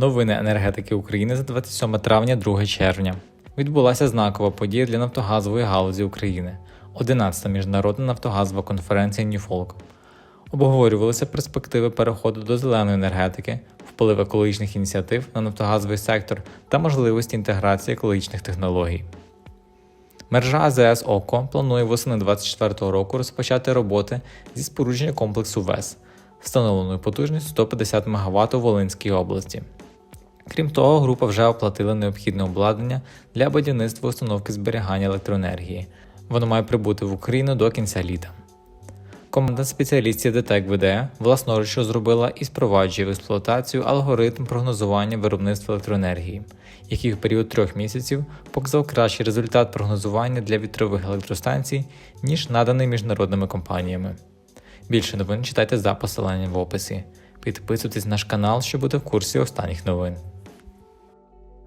Новини енергетики України за 27 травня 2 червня. Відбулася знакова подія для нафтогазової галузі України. 11-та міжнародна нафтогазова конференція Ньюфолк. Обговорювалися перспективи переходу до зеленої енергетики, вплив екологічних ініціатив на нафтогазовий сектор та можливості інтеграції екологічних технологій. Мережа АЗС ОКО планує восени 2024 року розпочати роботи зі спорудження комплексу ВЕС, встановленою потужністю 150 МВт у Волинській області. Крім того, група вже оплатила необхідне обладнання для будівництва установки зберігання електроенергії. Воно має прибути в Україну до кінця літа. Команда спеціалістів ДТЕК ВД власноруч розробила і спроваджує в експлуатацію алгоритм прогнозування виробництва електроенергії, який в період трьох місяців показав кращий результат прогнозування для вітрових електростанцій, ніж наданий міжнародними компаніями. Більше новин читайте за посиланням в описі. Підписуйтесь на наш канал, щоб бути в курсі останніх новин.